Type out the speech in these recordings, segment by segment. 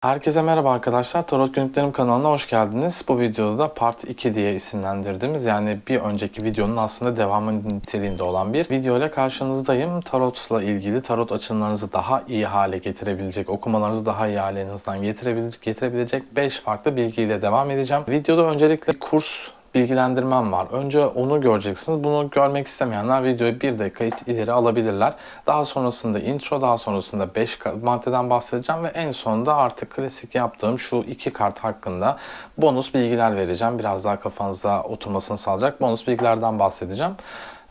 Herkese merhaba arkadaşlar. Tarot Günlüklerim kanalına hoş geldiniz. Bu videoda da Part 2 diye isimlendirdiğimiz yani bir önceki videonun aslında devamı niteliğinde olan bir video ile karşınızdayım. Tarotla ilgili tarot açılımlarınızı daha iyi hale getirebilecek, okumalarınızı daha iyi hale getirebilecek, getirebilecek 5 farklı bilgiyle devam edeceğim. Videoda öncelikle kurs bilgilendirmem var. Önce onu göreceksiniz. Bunu görmek istemeyenler videoyu bir dakika ileri alabilirler. Daha sonrasında intro, daha sonrasında 5 maddeden bahsedeceğim ve en sonunda artık klasik yaptığım şu iki kart hakkında bonus bilgiler vereceğim. Biraz daha kafanızda oturmasını sağlayacak bonus bilgilerden bahsedeceğim.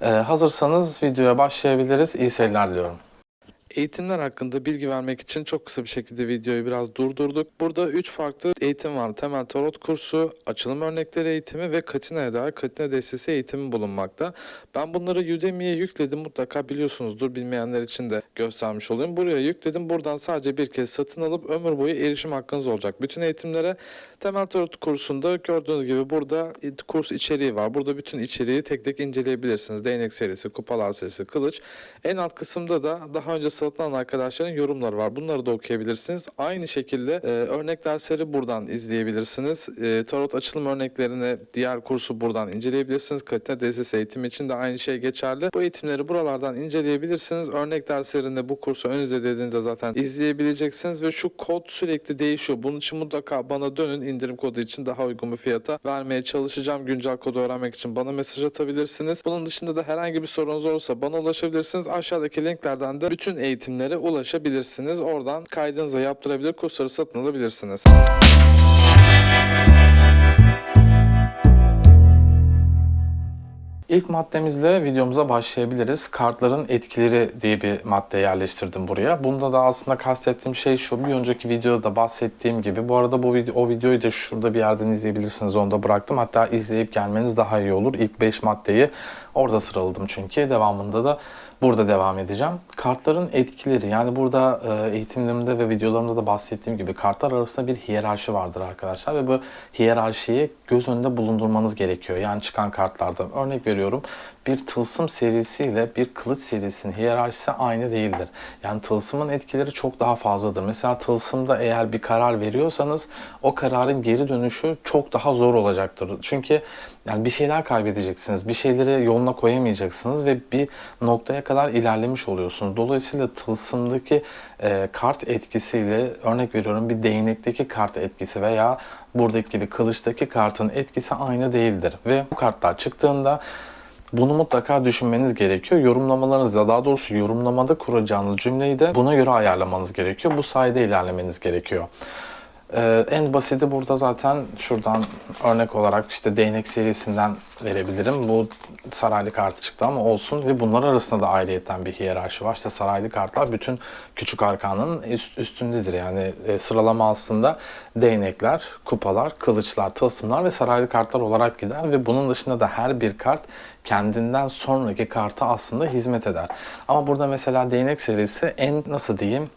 Ee, hazırsanız videoya başlayabiliriz. İyi seyirler diliyorum. Eğitimler hakkında bilgi vermek için çok kısa bir şekilde videoyu biraz durdurduk. Burada 3 farklı eğitim var. Temel tarot kursu, açılım örnekleri eğitimi ve Katina'ya dair Katina destesi eğitimi bulunmakta. Ben bunları Udemy'ye yükledim. Mutlaka biliyorsunuzdur. Bilmeyenler için de göstermiş olayım. Buraya yükledim. Buradan sadece bir kez satın alıp ömür boyu erişim hakkınız olacak. Bütün eğitimlere temel tarot kursunda gördüğünüz gibi burada kurs içeriği var. Burada bütün içeriği tek tek inceleyebilirsiniz. Değnek serisi, kupalar serisi, kılıç. En alt kısımda da daha önce alan arkadaşların yorumları var. Bunları da okuyabilirsiniz. Aynı şekilde e, örnek dersleri buradan izleyebilirsiniz. E, tarot açılım örneklerini diğer kursu buradan inceleyebilirsiniz. Katina destesi eğitimi için de aynı şey geçerli. Bu eğitimleri buralardan inceleyebilirsiniz. Örnek derslerinde bu kursu önünüze dediğinizde zaten izleyebileceksiniz ve şu kod sürekli değişiyor. Bunun için mutlaka bana dönün indirim kodu için daha uygun bir fiyata vermeye çalışacağım. Güncel kodu öğrenmek için bana mesaj atabilirsiniz. Bunun dışında da herhangi bir sorunuz olursa bana ulaşabilirsiniz. Aşağıdaki linklerden de bütün eğitimlere ulaşabilirsiniz. Oradan kaydınızı yaptırabilir, kursları satın alabilirsiniz. İlk maddemizle videomuza başlayabiliriz. Kartların etkileri diye bir madde yerleştirdim buraya. Bunda da aslında kastettiğim şey şu. Bir önceki videoda da bahsettiğim gibi. Bu arada bu video, o videoyu da şurada bir yerden izleyebilirsiniz. Onu da bıraktım. Hatta izleyip gelmeniz daha iyi olur. İlk 5 maddeyi orada sıraladım çünkü. Devamında da burada devam edeceğim. Kartların etkileri yani burada e, eğitimlerimde ve videolarımda da bahsettiğim gibi kartlar arasında bir hiyerarşi vardır arkadaşlar ve bu hiyerarşiyi göz önünde bulundurmanız gerekiyor. Yani çıkan kartlarda örnek veriyorum bir tılsım serisiyle bir kılıç serisinin hiyerarşisi aynı değildir. Yani tılsımın etkileri çok daha fazladır. Mesela tılsımda eğer bir karar veriyorsanız o kararın geri dönüşü çok daha zor olacaktır. Çünkü yani bir şeyler kaybedeceksiniz. Bir şeyleri yoluna koyamayacaksınız ve bir noktaya kadar ilerlemiş oluyorsunuz. Dolayısıyla tılsımdaki e, kart etkisiyle örnek veriyorum bir değnekteki kart etkisi veya buradaki gibi kılıçtaki kartın etkisi aynı değildir. Ve bu kartlar çıktığında bunu mutlaka düşünmeniz gerekiyor. Yorumlamalarınızla daha doğrusu yorumlamada kuracağınız cümleyi de buna göre ayarlamanız gerekiyor. Bu sayede ilerlemeniz gerekiyor. Ee, en basiti burada zaten şuradan örnek olarak işte değnek serisinden verebilirim. Bu saraylı kartı çıktı ama olsun ve bunlar arasında da ayrıyeten bir hiyerarşi var. İşte saraylı kartlar bütün küçük arkanın üst, üstündedir. Yani e, sıralama aslında değnekler, kupalar, kılıçlar, tılsımlar ve saraylı kartlar olarak gider ve bunun dışında da her bir kart kendinden sonraki karta aslında hizmet eder. Ama burada mesela değnek serisi en nasıl diyeyim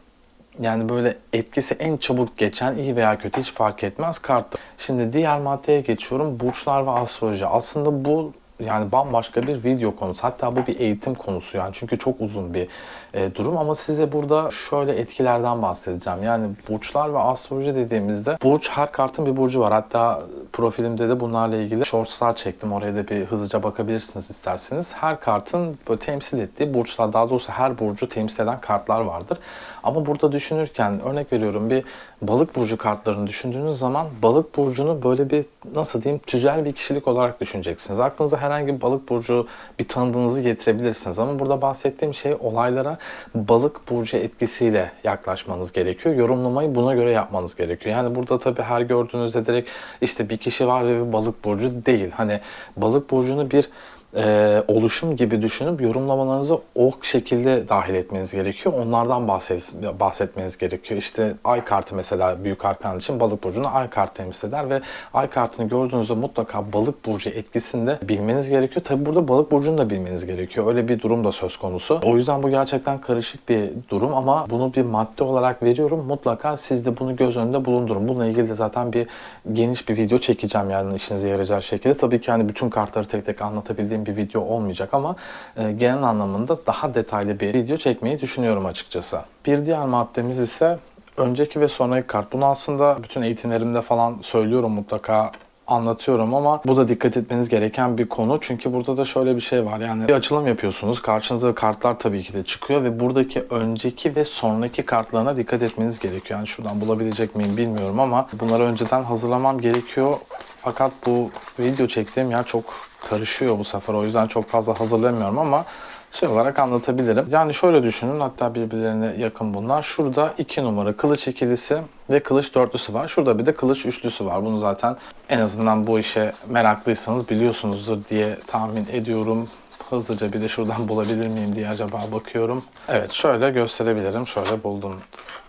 yani böyle etkisi en çabuk geçen iyi veya kötü hiç fark etmez karttır. Şimdi diğer maddeye geçiyorum. Burçlar ve astroloji. Aslında bu yani bambaşka bir video konusu. Hatta bu bir eğitim konusu yani çünkü çok uzun bir e, durum ama size burada şöyle etkilerden bahsedeceğim. Yani burçlar ve astroloji dediğimizde burç her kartın bir burcu var. Hatta profilimde de bunlarla ilgili shortslar çektim. Oraya da bir hızlıca bakabilirsiniz isterseniz. Her kartın böyle temsil ettiği burçlar daha doğrusu her burcu temsil eden kartlar vardır. Ama burada düşünürken örnek veriyorum bir balık burcu kartlarını düşündüğünüz zaman balık burcunu böyle bir nasıl diyeyim tüzel bir kişilik olarak düşüneceksiniz. Aklınıza herhangi bir balık burcu bir tanıdığınızı getirebilirsiniz. Ama burada bahsettiğim şey olaylara balık burcu etkisiyle yaklaşmanız gerekiyor. Yorumlamayı buna göre yapmanız gerekiyor. Yani burada tabii her gördüğünüzde direkt işte bir kişi var ve bir balık burcu değil. Hani balık burcunu bir e, oluşum gibi düşünüp yorumlamalarınızı o şekilde dahil etmeniz gerekiyor. Onlardan bahset, bahsetmeniz gerekiyor. İşte ay kartı mesela büyük arkan için balık burcunu ay kartı temsil eder ve ay kartını gördüğünüzde mutlaka balık burcu etkisinde bilmeniz gerekiyor. Tabi burada balık burcunu da bilmeniz gerekiyor. Öyle bir durum da söz konusu. O yüzden bu gerçekten karışık bir durum ama bunu bir madde olarak veriyorum. Mutlaka siz de bunu göz önünde bulundurun. Bununla ilgili de zaten bir geniş bir video çekeceğim yani işinize yarayacak şekilde. Tabii ki hani bütün kartları tek tek anlatabildiğim bir video olmayacak ama e, genel anlamında daha detaylı bir video çekmeyi düşünüyorum açıkçası. Bir diğer maddemiz ise önceki ve sonraki kart. Bunu aslında bütün eğitimlerimde falan söylüyorum mutlaka anlatıyorum ama bu da dikkat etmeniz gereken bir konu. Çünkü burada da şöyle bir şey var. Yani bir açılım yapıyorsunuz. Karşınıza kartlar tabii ki de çıkıyor ve buradaki önceki ve sonraki kartlarına dikkat etmeniz gerekiyor. Yani şuradan bulabilecek miyim bilmiyorum ama bunları önceden hazırlamam gerekiyor. Fakat bu video çektiğim yer çok karışıyor bu sefer. O yüzden çok fazla hazırlamıyorum ama şey olarak anlatabilirim. Yani şöyle düşünün hatta birbirlerine yakın bunlar. Şurada iki numara kılıç ikilisi ve kılıç dörtlüsü var. Şurada bir de kılıç üçlüsü var. Bunu zaten en azından bu işe meraklıysanız biliyorsunuzdur diye tahmin ediyorum. Hızlıca bir de şuradan bulabilir miyim diye acaba bakıyorum. Evet şöyle gösterebilirim. Şöyle buldum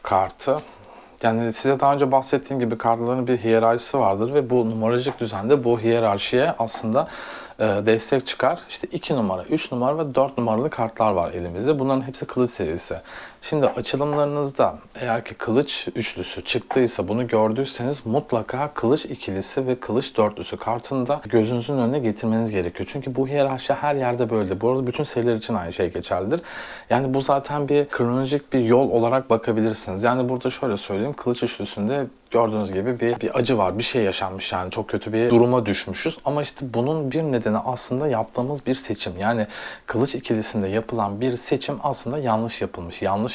kartı. Yani size daha önce bahsettiğim gibi kartların bir hiyerarşisi vardır ve bu numaracık düzende bu hiyerarşiye aslında destek çıkar. İşte 2 numara, 3 numara ve 4 numaralı kartlar var elimizde. Bunların hepsi kılıç serisi. Şimdi açılımlarınızda eğer ki kılıç üçlüsü çıktıysa bunu gördüyseniz mutlaka kılıç ikilisi ve kılıç dörtlüsü kartını da gözünüzün önüne getirmeniz gerekiyor. Çünkü bu hiyerarşi her yerde böyle. Bu arada bütün seriler için aynı şey geçerlidir. Yani bu zaten bir kronolojik bir yol olarak bakabilirsiniz. Yani burada şöyle söyleyeyim. Kılıç üçlüsünde gördüğünüz gibi bir, bir acı var, bir şey yaşanmış yani çok kötü bir duruma düşmüşüz. Ama işte bunun bir nedeni aslında yaptığımız bir seçim. Yani kılıç ikilisinde yapılan bir seçim aslında yanlış yapılmış, yanlış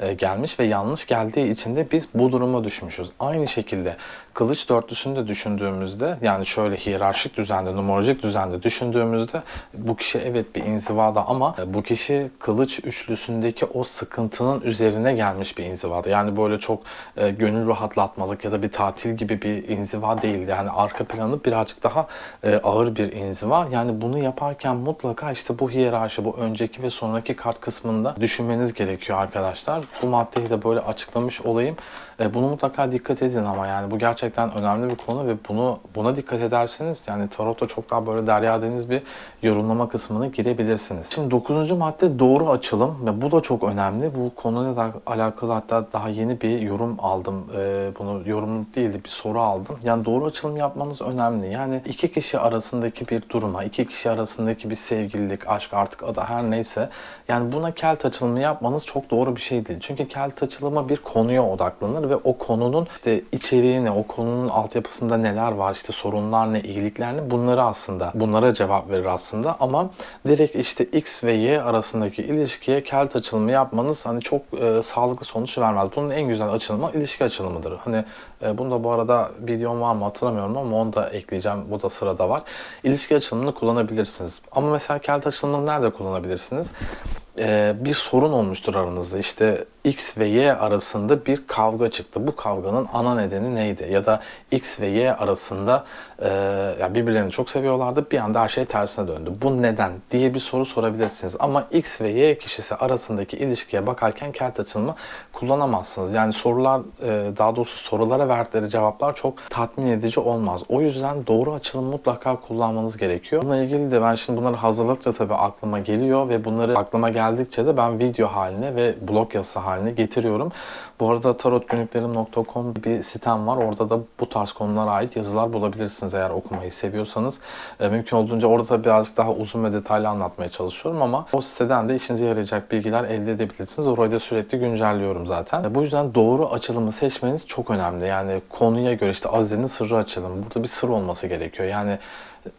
e, gelmiş ve yanlış geldiği için de biz bu duruma düşmüşüz. Aynı şekilde kılıç dörtlüsünü de düşündüğümüzde yani şöyle hiyerarşik düzende, numerolojik düzende düşündüğümüzde bu kişi evet bir inzivada ama bu kişi kılıç üçlüsündeki o sıkıntının üzerine gelmiş bir inzivada. Yani böyle çok e, gönül rahatlatmalık ya da bir tatil gibi bir inziva değil. Yani arka planı birazcık daha e, ağır bir inziva. Yani bunu yaparken mutlaka işte bu hiyerarşi, bu önceki ve sonraki kart kısmında düşünmeniz gerekiyor arkadaşlar. Bu maddeyi de böyle açıklamış olayım. E, bunu mutlaka dikkat edin ama yani bu gerçekten önemli bir konu ve bunu buna dikkat ederseniz yani tarotta çok daha böyle derya deniz bir yorumlama kısmına girebilirsiniz. Şimdi 9. madde doğru açılım ve bu da çok önemli. Bu konuyla da alakalı hatta daha yeni bir yorum aldım. E, bunu yorum değil de bir soru aldım. Yani doğru açılım yapmanız önemli. Yani iki kişi arasındaki bir duruma, iki kişi arasındaki bir sevgililik, aşk artık adı her neyse yani buna kelt açılımı yapmanız çok doğru bir şey değil. Çünkü kelt açılımı bir konuya odaklanır ve o konunun işte içeriği ne, o konunun altyapısında neler var, işte sorunlar ne, iyilikler ne bunları aslında bunlara cevap verir aslında ama direkt işte X ve Y arasındaki ilişkiye kelt açılımı yapmanız hani çok e, sağlıklı sonuç vermez. Bunun en güzel açılımı ilişki açılımıdır. Hani bunu da bu arada videom var mı hatırlamıyorum ama onu da ekleyeceğim. Bu da sırada var. İlişki açılımını kullanabilirsiniz. Ama mesela kelt açılımını nerede kullanabilirsiniz? e, bir sorun olmuştur aranızda. İşte X ve Y arasında bir kavga çıktı. Bu kavganın ana nedeni neydi? Ya da X ve Y arasında e, yani birbirlerini çok seviyorlardı. Bir anda her şey tersine döndü. Bu neden diye bir soru sorabilirsiniz. Ama X ve Y kişisi arasındaki ilişkiye bakarken kelt açılımı kullanamazsınız. Yani sorular e, daha doğrusu sorulara verdikleri cevaplar çok tatmin edici olmaz. O yüzden doğru açılım mutlaka kullanmanız gerekiyor. Bununla ilgili de ben şimdi bunları hazırladıkça tabii aklıma geliyor ve bunları aklıma geldikçe de ben video haline ve blog yazısı haline getiriyorum. Bu arada tarotgünlüklerim.com bir sitem var. Orada da bu tarz konulara ait yazılar bulabilirsiniz eğer okumayı seviyorsanız. E, mümkün olduğunca orada da birazcık daha uzun ve detaylı anlatmaya çalışıyorum ama o siteden de işinize yarayacak bilgiler elde edebilirsiniz. Orayı da sürekli güncelliyorum zaten. E, bu yüzden doğru açılımı seçmeniz çok önemli. Yani konuya göre işte Azize'nin sırrı açılımı. Burada bir sır olması gerekiyor. Yani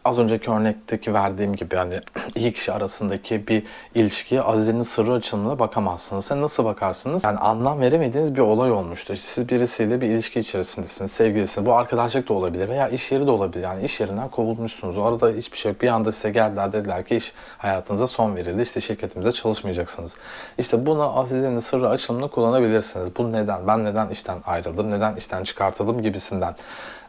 az önceki örnekteki verdiğim gibi yani iki kişi arasındaki bir ilişkiye Azize'nin sırrı açılımına bakamazsınız. Sen nasıl bakarsınız? Yani anlam veremediğiniz bir olay olmuştur. İşte siz birisiyle bir ilişki içerisindesiniz, sevgilisiniz. Bu arkadaşlık da olabilir veya iş yeri de olabilir. Yani iş yerinden kovulmuşsunuz. O arada hiçbir şey yok. Bir anda size geldiler dediler ki iş hayatınıza son verildi. İşte şirketimize çalışmayacaksınız. İşte buna Azize'nin sırrı açılımını kullanabilirsiniz. Bu neden? Ben neden işten ayrıldım? Neden işten çıkartıldım gibisinden.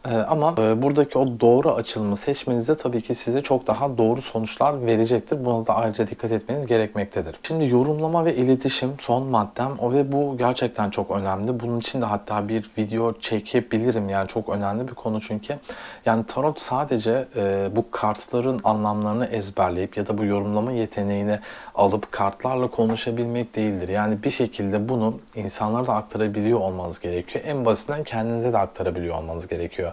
Ee, ama e, buradaki o doğru açılımı seçmenizde tabii ki size çok daha doğru sonuçlar verecektir. Buna da ayrıca dikkat etmeniz gerekmektedir. Şimdi yorumlama ve iletişim son maddem o ve bu gerçekten çok önemli. Bunun için de hatta bir video çekebilirim. Yani çok önemli bir konu çünkü. Yani tarot sadece e, bu kartların anlamlarını ezberleyip ya da bu yorumlama yeteneğini alıp kartlarla konuşabilmek değildir. Yani bir şekilde bunu insanlara da aktarabiliyor olmanız gerekiyor. En basitinden kendinize de aktarabiliyor olmanız gerekiyor.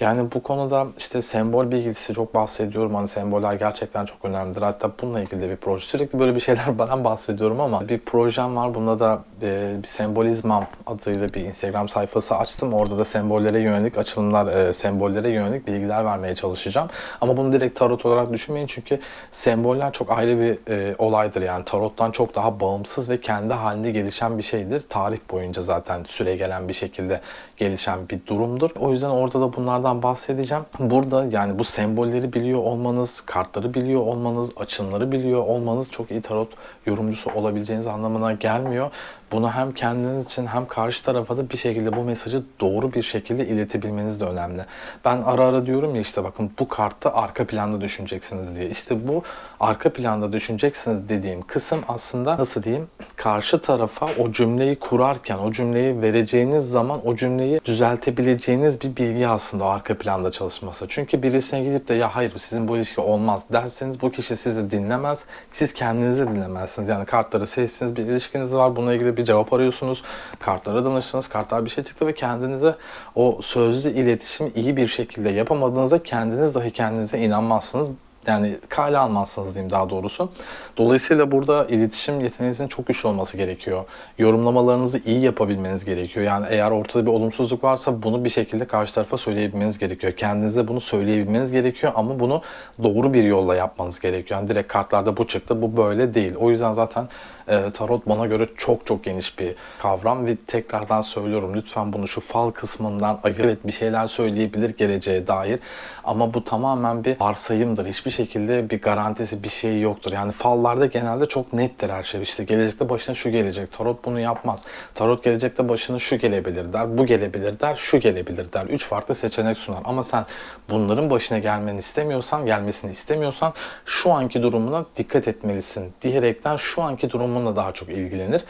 Yani bu konuda işte sembol bilgisi çok bahsediyorum hani semboller gerçekten çok önemlidir. Hatta bununla ilgili de bir proje. Sürekli böyle bir şeyler ben bahsediyorum ama bir projem var. Bunda da e, bir sembolizmam adıyla bir Instagram sayfası açtım. Orada da sembollere yönelik açılımlar, e, sembollere yönelik bilgiler vermeye çalışacağım. Ama bunu direkt tarot olarak düşünmeyin çünkü semboller çok ayrı bir e, olaydır. Yani tarottan çok daha bağımsız ve kendi halinde gelişen bir şeydir. Tarih boyunca zaten süre gelen bir şekilde gelişen bir durumdur. O yüzden orada da bunlardan bahsedeceğim. Burada yani bu sembolleri biliyor olmanız, kartları biliyor olmanız, açımları biliyor olmanız çok iyi tarot yorumcusu olabileceğiniz anlamına gelmiyor. Bunu hem kendiniz için hem karşı tarafa da bir şekilde bu mesajı doğru bir şekilde iletebilmeniz de önemli. Ben ara ara diyorum ya işte bakın bu kartı arka planda düşüneceksiniz diye. İşte bu arka planda düşüneceksiniz dediğim kısım aslında nasıl diyeyim karşı tarafa o cümleyi kurarken o cümleyi vereceğiniz zaman o cümleyi düzeltebileceğiniz bir bilgi aslında o arka planda çalışması. Çünkü birisine gidip de ya hayır sizin bu ilişki olmaz derseniz bu kişi sizi dinlemez. Siz kendinizi dinlemezsiniz. Yani kartları seçsiniz bir ilişkiniz var. Bununla ilgili bir cevap arıyorsunuz. Kartlara danıştınız. Kartlar bir şey çıktı ve kendinize o sözlü iletişimi iyi bir şekilde yapamadığınızda kendiniz dahi kendinize inanmazsınız. Yani kale almazsınız diyeyim daha doğrusu. Dolayısıyla burada iletişim yeteneğinizin çok güçlü olması gerekiyor. Yorumlamalarınızı iyi yapabilmeniz gerekiyor. Yani eğer ortada bir olumsuzluk varsa bunu bir şekilde karşı tarafa söyleyebilmeniz gerekiyor. Kendinize bunu söyleyebilmeniz gerekiyor ama bunu doğru bir yolla yapmanız gerekiyor. Yani direkt kartlarda bu çıktı, bu böyle değil. O yüzden zaten e, tarot bana göre çok çok geniş bir kavram ve tekrardan söylüyorum lütfen bunu şu fal kısmından ayır. Evet bir şeyler söyleyebilir geleceğe dair ama bu tamamen bir varsayımdır. Hiçbir şekilde bir garantisi bir şey yoktur. Yani fallarda genelde çok nettir her şey. İşte gelecekte başına şu gelecek. Tarot bunu yapmaz. Tarot gelecekte başına şu gelebilir der, bu gelebilir der, şu gelebilir der. Üç farklı seçenek sunar. Ama sen bunların başına gelmeni istemiyorsan, gelmesini istemiyorsan şu anki durumuna dikkat etmelisin diyerekten şu anki durumunla daha çok ilgilenir.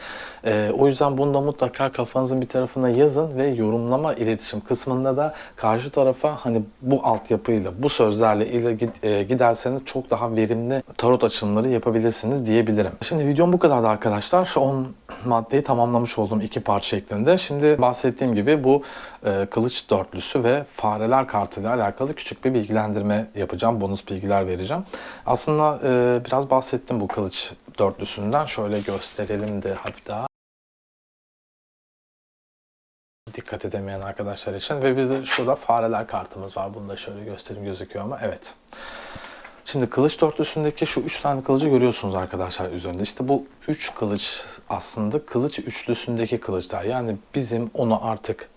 Ee, o yüzden bunu da mutlaka kafanızın bir tarafına yazın ve yorumlama iletişim kısmında da karşı tarafa hani bu altyapıyla, bu sözlerle ile e, giderseniz çok daha verimli tarot açılımları yapabilirsiniz diyebilirim. Şimdi videom bu kadardı arkadaşlar. 10 maddeyi tamamlamış oldum iki parça şeklinde. Şimdi bahsettiğim gibi bu e, kılıç dörtlüsü ve fareler kartıyla alakalı küçük bir bilgilendirme yapacağım. Bonus bilgiler vereceğim. Aslında e, biraz bahsettim bu kılıç dörtlüsünden. Şöyle gösterelim de hatta dikkat edemeyen arkadaşlar için. Ve bir de şurada fareler kartımız var. Bunu da şöyle göstereyim gözüküyor ama evet. Şimdi kılıç dörtlüsündeki şu üç tane kılıcı görüyorsunuz arkadaşlar üzerinde. İşte bu üç kılıç aslında kılıç üçlüsündeki kılıçlar. Yani bizim onu artık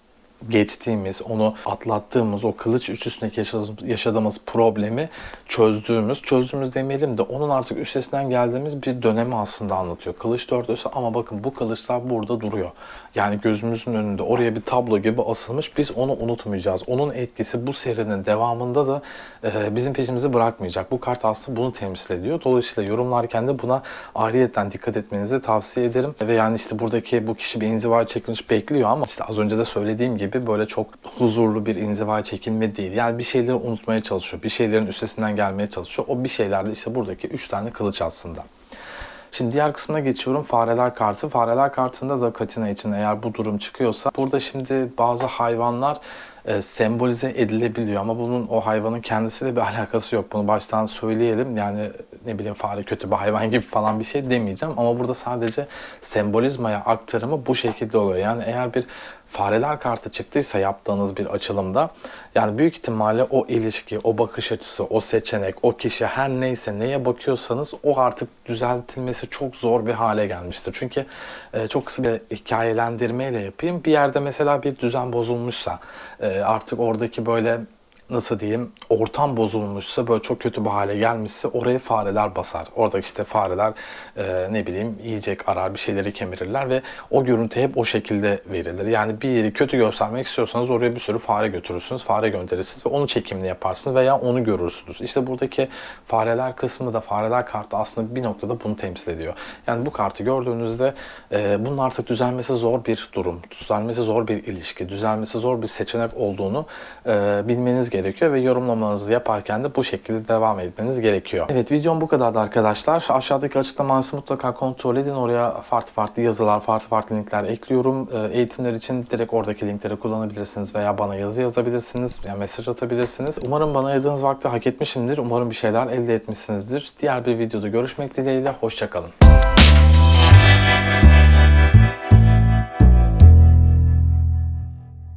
geçtiğimiz, onu atlattığımız, o kılıç üçlüsündeki yaşadığımız, problemi çözdüğümüz, çözdüğümüz demeyelim de onun artık üstesinden geldiğimiz bir dönemi aslında anlatıyor. Kılıç dörtlüsü ama bakın bu kılıçlar burada duruyor. Yani gözümüzün önünde oraya bir tablo gibi asılmış. Biz onu unutmayacağız. Onun etkisi bu serinin devamında da e, bizim peşimizi bırakmayacak. Bu kart aslında bunu temsil ediyor. Dolayısıyla yorumlarken de buna ayrıyetten dikkat etmenizi tavsiye ederim. Ve yani işte buradaki bu kişi bir inziva çekilmiş bekliyor ama işte az önce de söylediğim gibi böyle çok huzurlu bir inziva çekilme değil. Yani bir şeyleri unutmaya çalışıyor. Bir şeylerin üstesinden gelmeye çalışıyor. O bir şeylerde işte buradaki üç tane kılıç aslında. Şimdi diğer kısmına geçiyorum. Fareler kartı. Fareler kartında da Katina için eğer bu durum çıkıyorsa burada şimdi bazı hayvanlar e, sembolize edilebiliyor ama bunun o hayvanın kendisiyle bir alakası yok. Bunu baştan söyleyelim. Yani ne bileyim fare kötü bir hayvan gibi falan bir şey demeyeceğim ama burada sadece sembolizmaya aktarımı bu şekilde oluyor. Yani eğer bir fareler kartı çıktıysa yaptığınız bir açılımda yani büyük ihtimalle o ilişki, o bakış açısı, o seçenek, o kişi her neyse neye bakıyorsanız o artık düzeltilmesi çok zor bir hale gelmiştir. Çünkü e, çok kısa bir hikayelendirmeyle yapayım. Bir yerde mesela bir düzen bozulmuşsa e, artık oradaki böyle nasıl diyeyim ortam bozulmuşsa böyle çok kötü bir hale gelmişse oraya fareler basar. Orada işte fareler e, ne bileyim yiyecek arar bir şeyleri kemirirler ve o görüntü hep o şekilde verilir. Yani bir yeri kötü göstermek istiyorsanız oraya bir sürü fare götürürsünüz, fare gönderirsiniz ve onu çekimini yaparsınız veya onu görürsünüz. İşte buradaki fareler kısmı da fareler kartı aslında bir noktada bunu temsil ediyor. Yani bu kartı gördüğünüzde e, bunun artık düzelmesi zor bir durum, düzelmesi zor bir ilişki, düzelmesi zor bir seçenek olduğunu e, bilmeniz gerekiyor ve yorumlamalarınızı yaparken de bu şekilde devam etmeniz gerekiyor. Evet videom bu kadardı arkadaşlar. Aşağıdaki açıklaması mutlaka kontrol edin. Oraya farklı farklı yazılar, farklı farklı linkler ekliyorum. Ee, Eğitimler için direkt oradaki linkleri kullanabilirsiniz veya bana yazı yazabilirsiniz, yani mesaj atabilirsiniz. Umarım bana ayırdığınız vakti hak etmişimdir. Umarım bir şeyler elde etmişsinizdir. Diğer bir videoda görüşmek dileğiyle. Hoşçakalın.